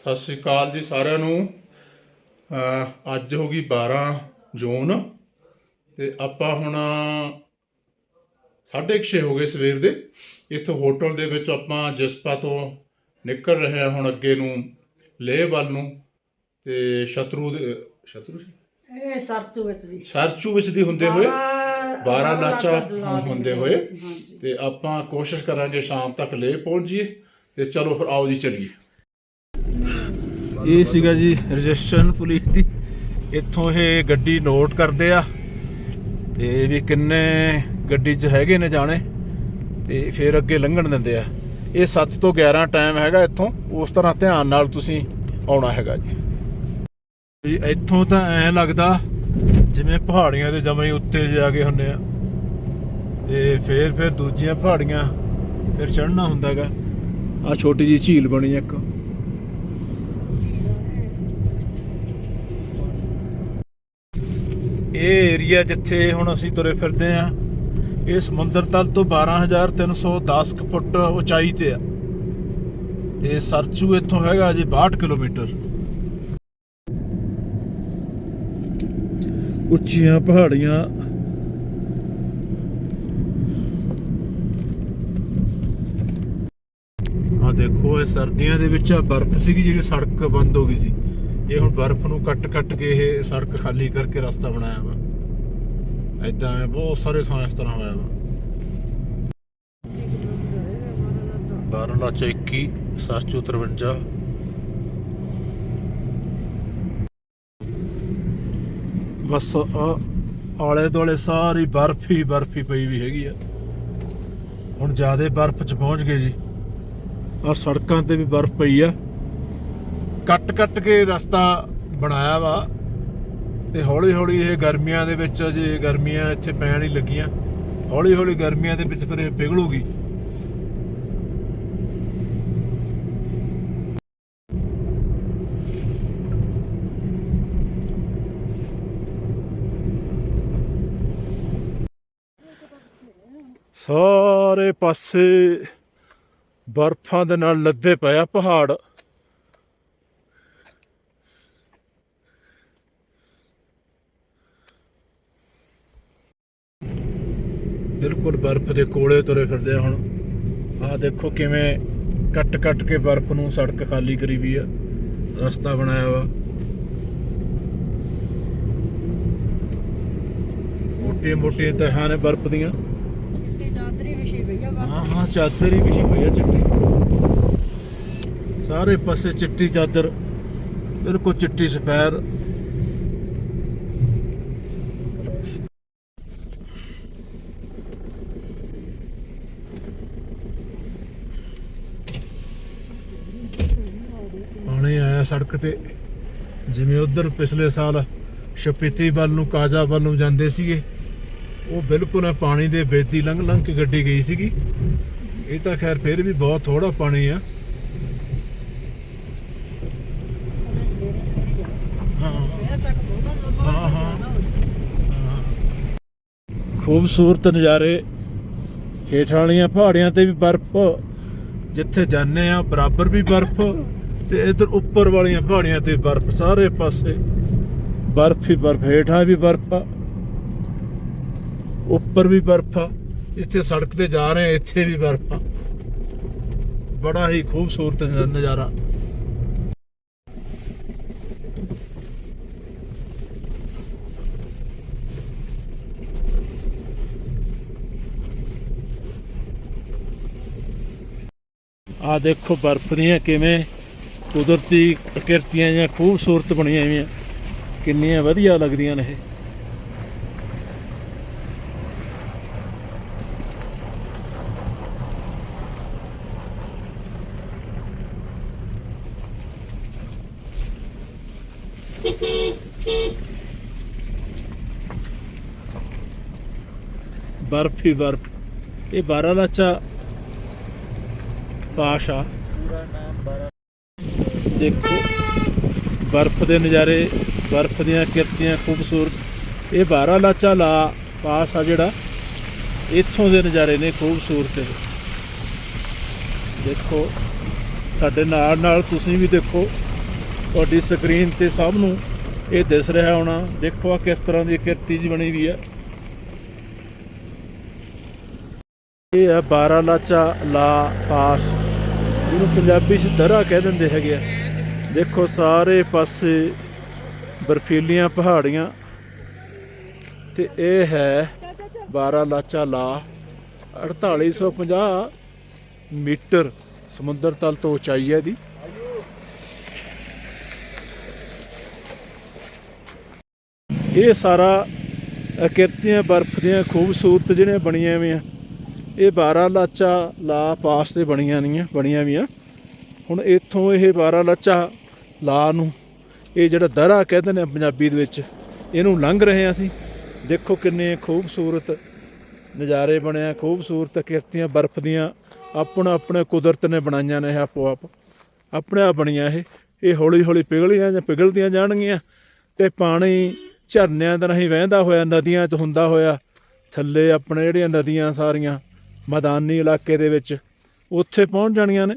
ਸਤਿ ਸ਼੍ਰੀ ਅਕਾਲ ਜੀ ਸਾਰਿਆਂ ਨੂੰ। ਅੱਜ ਹੋ ਗਈ 12 ਜੂਨ ਤੇ ਆਪਾਂ ਹੁਣ 6:30 ਹੋ ਗਏ ਸਵੇਰ ਦੇ। ਇੱਥੋਂ ਹੋਟਲ ਦੇ ਵਿੱਚ ਆਪਾਂ ਜਸਪਾ ਤੋਂ ਨਿਕਲ ਰਹੇ ਹਾਂ ਹੁਣ ਅੱਗੇ ਨੂੰ ਲੇਹ ਵੱਲ ਨੂੰ ਤੇ ਸ਼ਤਰੂ ਦੇ ਸ਼ਤਰੂ? ਇਹ ਸਰਤੂ ਵਿੱਚ ਦੀ। ਸਰਚੂ ਵਿੱਚ ਦੀ ਹੁੰਦੇ ਹੋਏ 12 ਲਾਚਾ ਹੁੰਦੇ ਹੋਏ। ਤੇ ਆਪਾਂ ਕੋਸ਼ਿਸ਼ ਕਰਾਂਗੇ ਸ਼ਾਮ ਤੱਕ ਲੇਹ ਪਹੁੰਚ ਜਾਈਏ ਤੇ ਚਲੋ ਫਿਰ ਆਓ ਜੀ ਚੱਲੀਏ। ਇਹ ਸੀਗਾ ਜੀ ਰਜਿਸਟ੍ਰੇਸ਼ਨ ਪੁਲਿਸ ਦੀ। ਇੱਥੋਂ ਇਹ ਗੱਡੀ ਨੋਟ ਕਰਦੇ ਆ। ਤੇ ਵੀ ਕਿੰਨੇ ਗੱਡੀ 'ਚ ਹੈਗੇ ਨੇ ਜਾਣੇ। ਤੇ ਫਿਰ ਅੱਗੇ ਲੰਘਣ ਦਿੰਦੇ ਆ। ਇਹ 7 ਤੋਂ 11 ਟਾਈਮ ਹੈਗਾ ਇੱਥੋਂ। ਉਸ ਤਰ੍ਹਾਂ ਧਿਆਨ ਨਾਲ ਤੁਸੀਂ ਆਉਣਾ ਹੈਗਾ ਜੀ। ਜੀ ਇੱਥੋਂ ਤਾਂ ਐਂ ਲੱਗਦਾ ਜਿਵੇਂ ਪਹਾੜੀਆਂ ਦੇ ਜਮੇ ਉੱਤੇ ਜਾ ਕੇ ਹੁੰਨੇ ਆ। ਤੇ ਫਿਰ ਫਿਰ ਦੂਜੀਆਂ ਪਹਾੜੀਆਂ ਫਿਰ ਚੜ੍ਹਨਾ ਹੁੰਦਾਗਾ ਆ ਛੋਟੀ ਜੀ ਝੀਲ ਬਣੀ ਇੱਕ। ਇਹ ਏਰੀਆ ਜਿੱਥੇ ਹੁਣ ਅਸੀਂ ਤੁਰੇ ਫਿਰਦੇ ਆ ਇਹ ਸਮੁੰਦਰ ਤਲ ਤੋਂ 12310 ਕੁ ਫੁੱਟ ਉਚਾਈ ਤੇ ਆ। ਤੇ ਸਰਚੂ ਇੱਥੋਂ ਹੈਗਾ ਜੀ 62 ਕਿਲੋਮੀਟਰ। ਉੱਚੀਆਂ ਪਹਾੜੀਆਂ। ਆ ਦੇਖੋ, ਇਹ ਸਰਦੀਆਂ ਦੇ ਵਿੱਚ ਆ ਬਰਫ਼ ਸੀਗੀ ਜਿਹੜੀ ਸੜਕ ਬੰਦ ਹੋ ਗਈ ਸੀ। ਇਹ ਹੁਣ ਬਰਫ਼ ਨੂੰ ਕੱਟ ਕੱਟ ਕੇ ਇਹ ਸੜਕ ਖਾਲੀ ਕਰਕੇ ਰਸਤਾ ਬਣਾਇਆ ਵਾ। ਐਦਾਂ ਹੈ, ਬਹੁਤ ਸਾਰੇ ਥਾਂ ਇਸ ਤਰ੍ਹਾਂ ਹੋਇਆ ਵਾ। 12 ਲੱਚ 21 753 ਬਸ ਆਲੇ ਦੁਆਲੇ ਸਾਰੀ ਬਰਫ਼ ਹੀ ਬਰਫ਼ ਹੀ ਪਈ ਵੀ ਹੈਗੀ ਆ। ਹੁਣ ਜਿਆਦੇ ਬਰਫ਼ ਚ ਪਹੁੰਚ ਗਏ ਜੀ। ਔਰ ਸੜਕਾਂ ਤੇ ਵੀ ਬਰਫ਼ ਪਈ ਆ। ਕੱਟ ਕੱਟ ਕੇ ਰਸਤਾ ਬਣਾਇਆ ਵਾ ਤੇ ਹੌਲੀ ਹੌਲੀ ਇਹ ਗਰਮੀਆਂ ਦੇ ਵਿੱਚ ਜੇ ਗਰਮੀਆਂ ਇੱਥੇ ਪੈਣ ਹੀ ਲੱਗੀਆਂ। ਹੌਲੀ ਹੌਲੀ ਗਰਮੀਆਂ ਦੇ ਵਿੱਚ ਫਿਰ ਇਹ ਪਿਘਲੂਗੀ। ਸਾਰੇ ਪਾਸੇ ਬਰਫਾਂ ਦੇ ਨਾਲ ਲੱਦੇ ਪਏ ਆ ਪਹਾੜ। ਬਿਲਕੁਲ ਬਰਫ਼ ਦੇ ਕੋਲੇ ਤੁਰੇ ਫਿਰਦੇ ਆ ਹੁਣ। ਆਹ ਦੇਖੋ ਕਿਵੇਂ ਕੱਟ ਕੱਟ ਕੇ ਬਰਫ਼ ਨੂੰ ਸੜਕ ਖਾਲੀ ਕਰੀ ਵੀ ਆ। ਰਸਤਾ ਬਣਾਇਆ ਵਾ। ਮੋਟੇ ਮੋਟੇ ਤਹਾਂ ਨੇ ਬਰਫ਼ ਦੀਆਂ। ਆ ਹਾਂ ਹਾਂ ਚਾਦਰ ਹੀ ਵਿਛੀ ਪਈ ਆ ਚਿੱਟੀ। ਸਾਰੇ ਪਾਸੇ ਚਿੱਟੀ ਚਾਦਰ। ਬਿਲਕੁਲ ਚਿੱਟੀ ਸਫੈਦ ਪਾਣੀ ਆਇਆ ਸੜਕ ਤੇ, ਜਿਵੇਂ ਉਧਰ ਪਿਛਲੇ ਸਾਲ ਸ਼ਪੀਤੀ ਵੱਲ ਨੂੰ, ਕਾਜਾ ਵੱਲ ਨੂੰ ਜਾਂਦੇ ਸੀਗੇ, ਉਹ ਬਿਲਕੁਲ ਇਹ ਪਾਣੀ ਦੇ ਵਿੱਚ ਦੀ ਲੰਘ ਲੰਘ ਕੇ ਗੱਡੀ ਗਈ ਸੀਗੀ। ਇਹ ਤਾਂ ਖੈਰ ਫਿਰ ਵੀ ਬਹੁਤ ਥੋੜਾ ਪਾਣੀ ਆ। ਹਾਂ। ਇਹ ਹਾਂ ਹਾਂ। ਖੂਬਸੂਰਤ ਨਜ਼ਾਰੇ ਹੇਠਾਂ ਵਾਲੀਆਂ ਪਹਾੜੀਆਂ ਤੇ ਵੀ ਬਰਫ਼, ਜਿੱਥੇ ਜਾਂਦੇ ਆ, ਬਰਾਬਰ ਵੀ ਬਰਫ਼। ਤੇ ਇਧਰ ਉੱਪਰ ਵਾਲੀਆਂ ਪਹਾੜੀਆਂ ਤੇ ਬਰਫ਼, ਸਾਰੇ ਪਾਸੇ ਬਰਫ਼ ਹੀ ਬਰਫ਼, ਹੇਠਾਂ ਵੀ ਬਰਫ਼ ਆ, ਉੱਪਰ ਵੀ ਬਰਫ਼ ਆ, ਇੱਥੇ ਸੜਕ ਤੇ ਜਾ ਰਹੇ ਇੱਥੇ ਵੀ ਬਰਫ਼ ਆ। ਬੜਾ ਹੀ ਖੂਬਸੂਰਤ ਨਜ਼ਾਰਾ। ਆ ਦੇਖੋ ਬਰਫ਼ ਦੀਆਂ ਕਿਵੇਂ ਕੁਦਰਤੀ ਆਕਿਰਤੀਆਂ ਜਾਂ ਖੂਬਸੂਰਤ ਬਣੀਆਂ ਹੋਈਆਂ, ਕਿੰਨੀਆਂ ਵਧੀਆ ਲੱਗਦੀਆਂ ਨੇ ਇਹ। ਬਰਫ਼ ਹੀ ਬਰਫ਼। ਇਹ 12 ਲਾਚਾ ਪਾਸ਼ਾ ਦੇਖੋ। ਬਰਫ਼ ਦੇ ਨਜ਼ਾਰੇ, ਬਰਫ਼ ਦੀਆਂ ਕਿਰਤੀਆਂ ਖੂਬਸੂਰਤ। ਇਹ 12 ਲਾਚਾ ਲਾ ਪਾਸ ਆ ਜਿਹੜਾ, ਇੱਥੋਂ ਦੇ ਨਜ਼ਾਰੇ ਨੇ ਖੂਬਸੂਰਤ ਦੇਖੋ, ਸਾਡੇ ਨਾਲ ਨਾਲ ਤੁਸੀਂ ਵੀ ਦੇਖੋ, ਤੁਹਾਡੀ ਸਕਰੀਨ ਤੇ ਸਭ ਨੂੰ ਇਹ ਦਿਸ ਰਿਹਾ ਹੋਣਾ, ਦੇਖੋ ਆ ਕਿਸ ਤਰ੍ਹਾਂ ਦੀ ਕਿਰਤੀ ਜੀ ਬਣੀ ਵੀ ਆ। ਇਹ ਆ 12 ਲਾਚਾ ਲਾ ਪਾਸ, ਜਿਹਨੂੰ ਪੰਜਾਬੀ 'ਚ ਦਰਾ ਕਹਿ ਦਿੰਦੇ ਹੈਗੇ ਆ। ਦੇਖੋ ਸਾਰੇ ਪਾਸੇ ਬਰਫੀਲੀਆਂ ਪਹਾੜੀਆਂ ਤੇ ਇਹ ਹੈ 12 ਲਾਚਾ ਲਾ 4850 ਮੀਟਰ ਸਮੁੰਦਰ ਤਲ ਤੋਂ ਉਚਾਈ ਹੈ ਇਹਦੀ। ਇਹ ਸਾਰਾ ਅਕਿਰਤੀਆਂ ਬਰਫ਼ ਦੀਆਂ ਖੂਬਸੂਰਤ ਜਿਹੜੀਆਂ ਬਣੀਆਂ ਹੋਈਆਂ, ਇਹ 12 ਲਾਚਾ ਲਾ ਪਾਸ ਤੇ ਬਣੀਆਂ ਨਹੀਂ ਬਣੀਆਂ ਵੀਆਂ ਹੁਣ ਇੱਥੋਂ ਇਹ 12 ਲਾਚਾ ਲਾ ਨੂੰ। ਇਹ ਜਿਹੜਾ ਦਰਾ ਕਹਿੰਦੇ ਨੇ ਪੰਜਾਬੀ ਦੇ ਵਿੱਚ, ਇਹਨੂੰ ਲੰਘ ਰਹੇ ਹਾਂ ਅਸੀਂ। ਦੇਖੋ ਕਿੰਨੇ ਖੂਬਸੂਰਤ ਨਜ਼ਾਰੇ ਬਣਿਆ ਖੂਬਸੂਰਤ ਕਿਰਤੀਆਂ ਬਰਫ਼ ਦੀਆਂ ਆਪਣਾ ਆਪਣੇ ਕੁਦਰਤ ਨੇ ਬਣਾਈਆਂ ਨੇ ਇਹ ਆਪੋ ਆਪ ਆਪਣੇ ਆਪ ਬਣੀਆਂ ਇਹ। ਇਹ ਹੌਲੀ ਹੌਲੀ ਪਿਘਲੀਆਂ ਜਾਂ ਪਿਘਲਦੀਆਂ ਜਾਣਗੀਆਂ ਤੇ ਪਾਣੀ ਝਰਨਿਆਂ ਦਾ ਨਹੀਂ ਵਹਿੰਦਾ ਹੋਇਆ, ਨਦੀਆਂ 'ਚ ਹੁੰਦਾ ਹੋਇਆ, ਥੱਲੇ ਆਪਣੇ ਜਿਹੜੀਆਂ ਨਦੀਆਂ ਸਾਰੀਆਂ, ਮੈਦਾਨੀ ਇਲਾਕੇ ਦੇ ਵਿੱਚ, ਉੱਥੇ ਪਹੁੰਚ ਜਾਣੀਆਂ ਨੇ।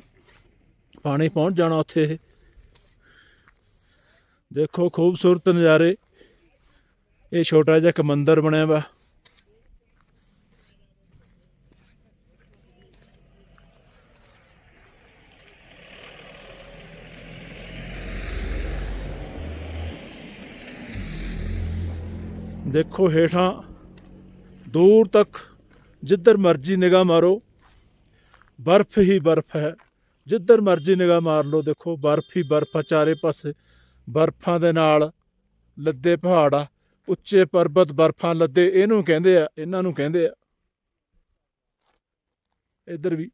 ਪਾਣੀ ਪਹੁੰਚ ਜਾਣਾ ਉੱਥੇ ਇਹ। ਦੇਖੋ ਖੂਬਸੂਰਤ ਨਜ਼ਾਰੇ। ਇਹ ਛੋਟਾ ਜਿਹਾ ਇੱਕ ਮੰਦਿਰ ਬਣਿਆ ਵਾ। ਦੇਖੋ ਹੇਠਾਂ ਦੂਰ ਤੱਕ ਜਿੱਧਰ ਮਰਜ਼ੀ ਨਿਗਾਹ ਮਾਰੋ, ਬਰਫ਼ ਹੀ ਬਰਫ਼ ਹੈ। ਜਿੱਧਰ ਮਰਜ਼ੀ ਨਿਗਾਹ ਮਾਰ ਲਓ, ਦੇਖੋ ਬਰਫ਼ ਹੀ ਬਰਫ਼ ਆ ਚਾਰੇ ਪਾਸੇ। ਬਰਫ਼ਾਂ ਦੇ ਨਾਲ ਲੱਦੇ ਪਹਾੜ ਆ, ਉੱਚੇ ਪਰਬਤ ਬਰਫ਼ਾਂ ਲੱਦੇ, ਇਹਨੂੰ ਕਹਿੰਦੇ ਆ, ਇਹਨਾਂ ਨੂੰ ਕਹਿੰਦੇ ਆ। ਇੱਧਰ ਵੀ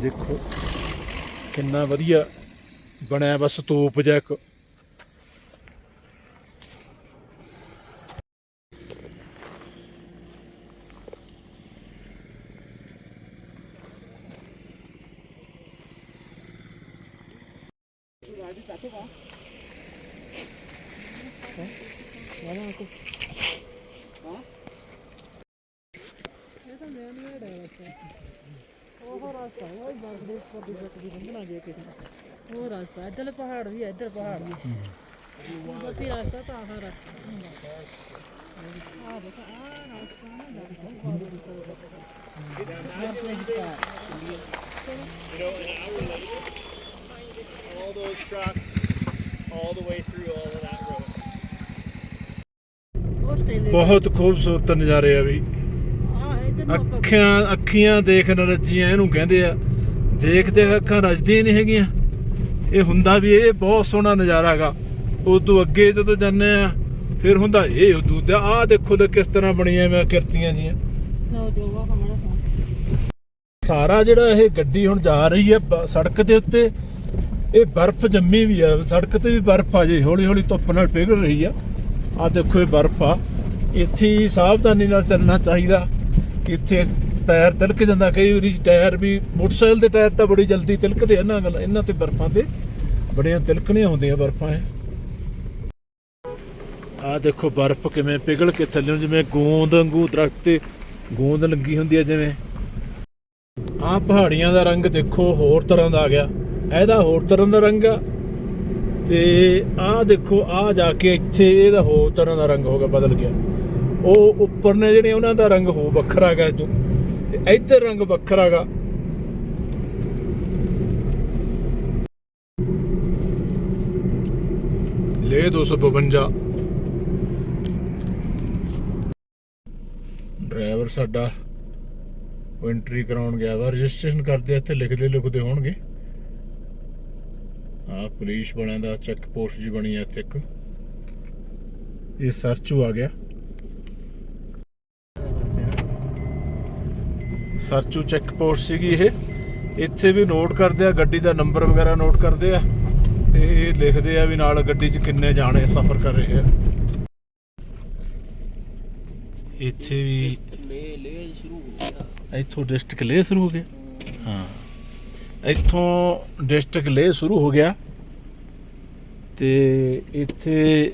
ਦੇਖੋ ਕਿੰਨਾ ਵਧੀਆ ਬਣਿਆ ਬਸ ਸਤੂਪ ਜਿਹਾ ਇੱਕ। ਉਹ ਰਸਤਾ ਉਹ ਬਰਫ ਦੇ ਉੱਪਰ ਦੀ ਬੱਟ ਦੀ ਲੰਘਣਾ ਜੇ ਕਿਸੇ ਨੇ ਉਹ ਰਸਤਾ ਇੱਧਰ ਪਹਾੜ ਵੀ ਹੈ ਇੱਧਰ ਪਹਾੜ ਵੀ ਬਸੀ ਰਸਤਾ ਤਾਂ ਆਹ ਰਸਤਾ ਆ ਦੇਖੋ ਆ ਰਸਤਾ ਨਾ all those trucks all the way through all of that road. ਉਹ ਸਟੇਲੇ ਬਹੁਤ ਖੂਬਸੂਰਤ ਅੱਖਾਂ ਅੱਖੀਆਂ ਦੇਖਣ ਰੱਜੀਆਂ ਇਹਨੂੰ ਕਹਿੰਦੇ ਆ। ਦੇਖਦੇ ਅੱਖਾਂ ਰੱਜਦੀਆਂ ਨਹੀਂ ਹੈਗੀਆਂ। ਇਹ ਹੁੰਦਾ ਵੀ ਇਹ ਬਹੁਤ ਸੋਹਣਾ ਨਜ਼ਾਰਾ ਹੈਗਾ। ਉਦੋਂ ਅੱਗੇ ਜਦੋਂ ਜਾਂਦੇ ਆ, ਫਿਰ ਹੁੰਦਾ ਇਹ ਉਦੋਂ ਦਾ, ਆਹ ਦੇਖੋ ਤੇ ਕਿਸ ਤਰ੍ਹਾਂ ਬਣੀਆਂ ਮੈਂ ਕਿਰਤੀਆਂ ਜੀਆਂ। ਸਾਰਾ ਜਿਹੜਾ ਇਹ ਗੱਡੀ ਹੁਣ ਜਾ ਰਹੀ ਹੈ ਸੜਕ ਦੇ ਉੱਤੇ, ਇਹ ਬਰਫ਼ ਜੰਮੀ ਵੀ ਆ। ਸੜਕ ਤੇ ਵੀ ਬਰਫ਼ ਆ ਜੇ ਹੌਲੀ ਹੌਲੀ ਧੁੱਪ ਨਾਲ ਪਿਘਲ ਰਹੀ ਆ। ਆ ਦੇਖੋ ਇਹ ਬਰਫ਼ ਆ। ਇੱਥੇ ਸਾਵਧਾਨੀ ਨਾਲ ਚੱਲਣਾ ਚਾਹੀਦਾ। ਇੱਥੇ ਟਾਇਰ ਤਿਲਕ ਜਾਂਦਾ, ਕਈ ਵਾਰੀ ਟਾਇਰ ਵੀ ਮੋਟਰਸਾਈਕਲ ਦੇ ਟਾਇਰ ਤਾਂ ਬੜੀ ਜਲਦੀ ਤਿਲਕਦੇ ਆ ਇਹਨਾਂ ਗੱਲ, ਇਹਨਾਂ ਤੇ ਬਰਫ਼ਾਂ ਤੇ ਬੜੀਆਂ ਤਿਲਕਣੀਆਂ ਹੁੰਦੀਆਂ ਬਰਫ਼ਾਂ ਇਹ ਆ ਦੇਖੋ ਬਰਫ਼ ਕਿਵੇਂ ਪਿਘਲ ਕੇ ਥੱਲੇ, ਜਿਵੇਂ ਗੂੰਦ ਵਾਂਗੂ ਦਰਖਤ ਤੇ ਗੂੰਦ ਲੱਗੀ ਹੁੰਦੀ ਹੈ ਜਿਵੇਂ। ਆਹ ਪਹਾੜੀਆਂ ਦਾ ਰੰਗ ਦੇਖੋ, ਹੋਰ ਤਰ੍ਹਾਂ ਦਾ ਆ ਗਿਆ। ਇਹਦਾ ਹੋਰ ਤਰ੍ਹਾਂ ਦਾ ਰੰਗ ਆ। ਤੇ ਆਹ ਦੇਖੋ, ਆਹ ਜਾ ਕੇ ਇੱਥੇ ਇਹਦਾ ਹੋਰ ਤਰ੍ਹਾਂ ਦਾ ਰੰਗ ਹੋ ਗਿਆ, ਬਦਲ ਗਿਆ। ਉਹ ਉੱਪਰ ਨੇ ਜਿਹੜੇ ਉਹਨਾਂ ਦਾ ਰੰਗ ਹੋ ਵੱਖਰਾ ਹੈਗਾ ਜੋ। ਤੇ ਇੱਧਰ ਰੰਗ ਵੱਖਰਾ ਹੈਗਾ। ਲੇ 252 ਡਰਾਈਵਰ ਸਾਡਾ ਉਹ ਐਂਟਰੀ ਕਰਾਉਣ ਗਿਆ ਵਾ। ਰਜਿਸਟ੍ਰੇਸ਼ਨ ਕਰਦੇ ਇੱਥੇ ਲਿਖਦੇ ਲਿਖਦੇ ਹੋਣਗੇ। ਆ ਪੁਲਿਸ ਵਾਲਿਆਂ ਦਾ ਚੈੱਕ ਪੋਸਟ ਜੀ ਬਣੀ ਆ ਇੱਥੇ ਇੱਕ। ਇਹ ਸਰਚੂ ਆ ਗਿਆ। ਸਰਚੂ ਚੈੱਕ ਪੋਸਟ ਸੀਗੀ ਇਹ। ਇੱਥੇ ਵੀ ਨੋਟ ਕਰਦੇ ਆ, ਗੱਡੀ ਦਾ ਨੰਬਰ ਵਗੈਰਾ ਨੋਟ ਕਰਦੇ ਆ ਤੇ ਇਹ ਲਿਖਦੇ ਆ ਵੀ ਨਾਲ ਗੱਡੀ 'ਚ ਕਿੰਨੇ ਜਾਣੇ ਸਫ਼ਰ ਕਰ ਰਹੇ ਆ। ਇੱਥੇ ਵੀ ਲੈ ਲੈ ਸ਼ੁਰੂ ਹੋ ਗਿਆ ਇੱਥੋਂ ਡਿਸਟ੍ਰਿਕਟ ਲੇ ਸ਼ੁਰੂ ਹੋ ਗਿਆ। ਹਾਂ। ਇੱਥੋਂ ਡਿਸਟ੍ਰਿਕਟ ਲੇ ਸ਼ੁਰੂ ਹੋ ਗਿਆ। ਤੇ ਇੱਥੇ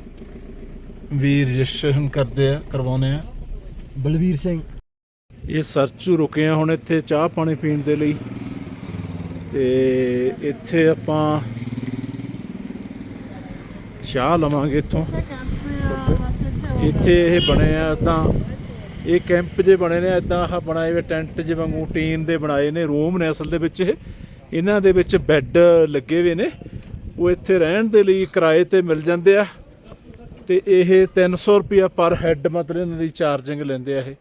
ਵੀ ਰਜਿਸਟ੍ਰੇਸ਼ਨ ਕਰਦੇ ਆ ਕਰਵਾਉਨੇ ਆ। ਬਲਵੀਰ ਸਿੰਘ। ਇਹ ਸਰਚੂ ਰੁਕੇ ਆ ਹੁਣ ਇੱਥੇ ਚਾਹ ਪਾਣੀ ਪੀਣ ਦੇ ਲਈ। ਤੇ ਇੱਥੇ ਆਪਾਂ ਚਾਹ ਲਵਾਂਗੇ ਇੱਥੋਂ। ਇੱਥੇ ਇਹ ਬਣੇ ਆ ਤਾਂ, ਇਹ ਕੈਂਪ ਜੇ ਬਣੇ ਨੇ ਇਦਾਂ ਆਹ ਬਣਾਏ ਹੋਏ ਟੈਂਟ ਜੇ ਵਾਂਗੂ, ਟੀਨ ਦੇ ਬਣਾਏ ਨੇ, ਰੂਮ ਨੇ ਅਸਲ ਦੇ ਵਿੱਚ ਇਹ। ਇਹਨਾਂ ਦੇ ਵਿੱਚ ਬੈੱਡ ਲੱਗੇ ਹੋਏ ਨੇ। ਉਹ ਇੱਥੇ ਰਹਿਣ ਦੇ ਲਈ ਕਿਰਾਏ ਤੇ ਮਿਲ ਜਾਂਦੇ ਆ। ਤੇ ਇਹ 300 ਰੁਪਿਆ ਪਰ ਹੈੱਡ ਮਤਲਬ ਇਹਨਾਂ ਦੀ ਚਾਰਜਿੰਗ ਲੈਂਦੇ ਆ ਇਹ।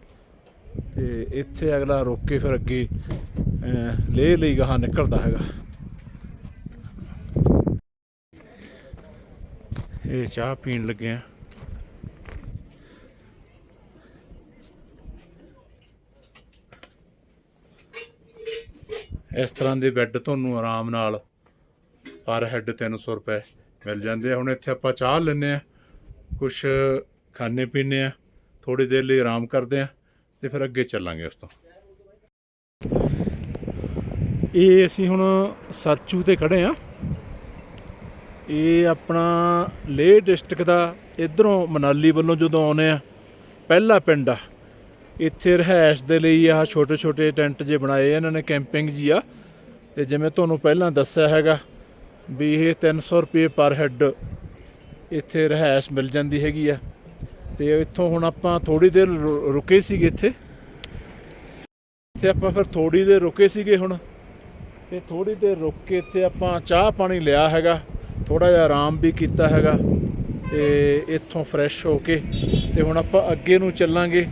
ਤੇ ਇੱਥੇ ਅਗਲਾ ਰੋਕ ਕੇ ਫਿਰ ਅੱਗੇ ਲੇਹ ਲਈ ਗਾਹ ਨਿਕਲਦਾ ਹੈਗਾ। ਇਹ ਚਾਹ ਪੀਣ ਲੱਗੇ ਆ। ਇਸ ਤਰ੍ਹਾਂ ਦੇ ਬੈੱਡ ਤੁਹਾਨੂੰ ਆਰਾਮ ਨਾਲ ਪਰ ਹੈੱਡ 300 ਰੁਪਏ ਮਿਲ ਜਾਂਦੇ ਆ। ਹੁਣ ਇੱਥੇ ਆਪਾਂ ਚਾਹ ਲੈਂਦੇ ਆ ਕੁਝ ਖਾਣੇ ਪੀਣੇ ਆ ਥੋੜੀ ਦੇਰ ਲਈ ਆਰਾਮ ਕਰਦੇ ਆ। ਤੇ ਫਿਰ ਅੱਗੇ ਚੱਲਾਂਗੇ ਉਸ ਤੋਂ। ਇਹ ਅਸੀਂ ਹੁਣ ਸਰਚੂ ਤੇ ਖੜੇ ਆ। ਇਹ ਆਪਣਾ ਲੇਹ ਡਿਸਟ੍ਰਿਕਟ ਦਾ ਇਧਰੋਂ ਮਨਾਲੀ ਵੱਲੋਂ ਜਦੋਂ ਆਉਨੇ ਆ, ਪਹਿਲਾ ਪਿੰਡ ਆ। ਇੱਥੇ ਰਹਿائش ਦੇ ਲਈ ਆਹ ਛੋਟੇ ਛੋਟੇ ਟੈਂਟ ਜੇ ਬਣਾਏ ਇਹਨਾਂ ਨੇ ਕੈਂਪਿੰਗ ਜੀ ਆ। ਤੇ ਜਿਵੇਂ ਤੁਹਾਨੂੰ ਪਹਿਲਾਂ ਦੱਸਿਆ ਹੈਗਾ ਵੀ ਇਹ 300 ਰੁਪਏ ਪਰ ਹੈੱਡ ਇੱਥੇ ਰਹਿائش ਮਿਲ ਜਾਂਦੀ ਹੈਗੀ ਆ। ਤੇ ਇੱਥੋਂ ਹੁਣ ਆਪਾਂ ਥੋੜੀ ਦੇਰ ਰੁ- ਰੁਕੇ ਸੀਗੇ ਇੱਥੇ। ਇੱਥੇ ਆਪਾਂ ਫਿਰ ਥੋੜੀ ਦੇਰ ਰੁਕੇ ਸੀਗੇ ਹੁਣ। ਤੇ ਥੋੜੀ ਦੇਰ ਰੁਕ ਕੇ ਇੱਥੇ ਆਪਾਂ ਚਾਹ ਪਾਣੀ ਲਿਆ ਹੈਗਾ। ਥੋੜਾ ਜਿਹਾ ਆਰਾਮ ਵੀ ਕੀਤਾ ਹੈਗਾ। ਤੇ ਇੱਥੋਂ ਫਰੈਸ਼ ਹੋ ਕੇ ਤੇ ਹੁਣ ਆਪਾਂ ਅੱਗੇ ਨੂੰ ਚੱਲਾਂਗੇ।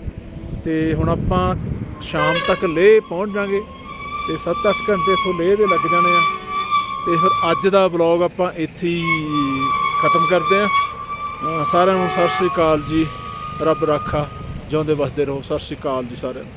ਤੇ ਹੁਣ ਆਪਾਂ ਸ਼ਾਮ ਤੱਕ ਲੇਹ ਪਹੁੰਚ ਜਾਾਂਗੇ। ਤੇ 7-8 ਘੰਟੇ ਇੱਥੋਂ ਲੇਹ ਦੇ ਲੱਗ ਜਾਣੇ ਆ। ਤੇ ਫਿਰ ਅੱਜ ਦਾ ਵਲੌਗ ਆਪਾਂ ਇੱਥੇ ਹੀ ਖਤਮ ਕਰਦੇ ਆ। ਸਾਰਿਆਂ ਨੂੰ ਸਤਿ ਸ੍ਰੀ ਅਕਾਲ ਜੀ। ਰੱਬ ਰਾਖਾ, ਜਿਉਂਦੇ ਵਸਦੇ ਰਹੋ। ਸਤਿ ਸ੍ਰੀ ਅਕਾਲ ਜੀ ਸਾਰਿਆਂ ਨੂੰ।